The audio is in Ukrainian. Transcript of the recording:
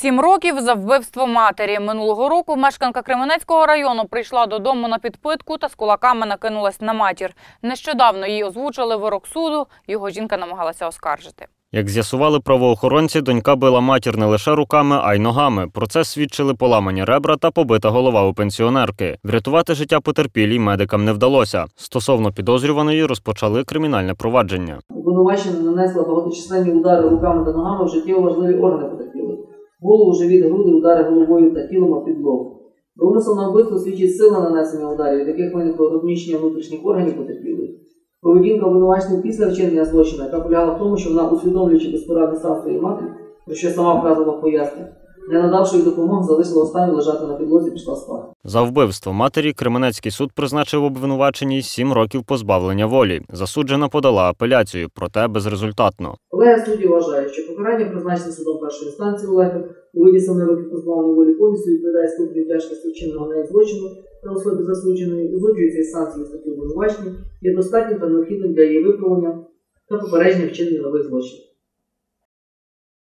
Сім років за вбивство матері. Минулого року мешканка Кременецького району прийшла додому на підпитку та з кулаками накинулась на матір. Нещодавно їй озвучили вирок суду. Його жінка намагалася оскаржити. Як з'ясували правоохоронці, донька била матір не лише руками, а й ногами. Про це свідчили поламані ребра та побита голова у пенсіонерки. Врятувати життя потерпілій медикам не вдалося. Стосовно підозрюваної розпочали кримінальне провадження. Обвинувачена нанесла багаточисленні удари руками та ногами в життєво важливі органи потерпілих. Голову, живіт, груди, удари головою та тілом о підлогу. Про на вбивство свідчить сила нанесення ударів, яких виникло розміщення внутрішніх органів потерпілих. Поведінка обвинуваченої після вчинення злочину, яка полягала в тому, що вона, усвідомлюючи безпорадний стан своєї матері, про що сама вказувала в не надавши їй допомоги, залишила останню лежати на підлозі пішла спати. За вбивство матері Кременецький суд призначив обвинуваченій сім років позбавлення волі. Засуджена подала апеляцію, проте безрезультатно. Колега судді вважає, що покарання, призначене судом першої інстанції Олега у виді семи років позбавлення волі повністю відповідає ступеню тяжкості вчиненого нею злочину та особи засудженої, узгоджується із санкцією статті обвинувачення, є достатнім та необхідним для її виправлення та попередження вчинення нових злочинів.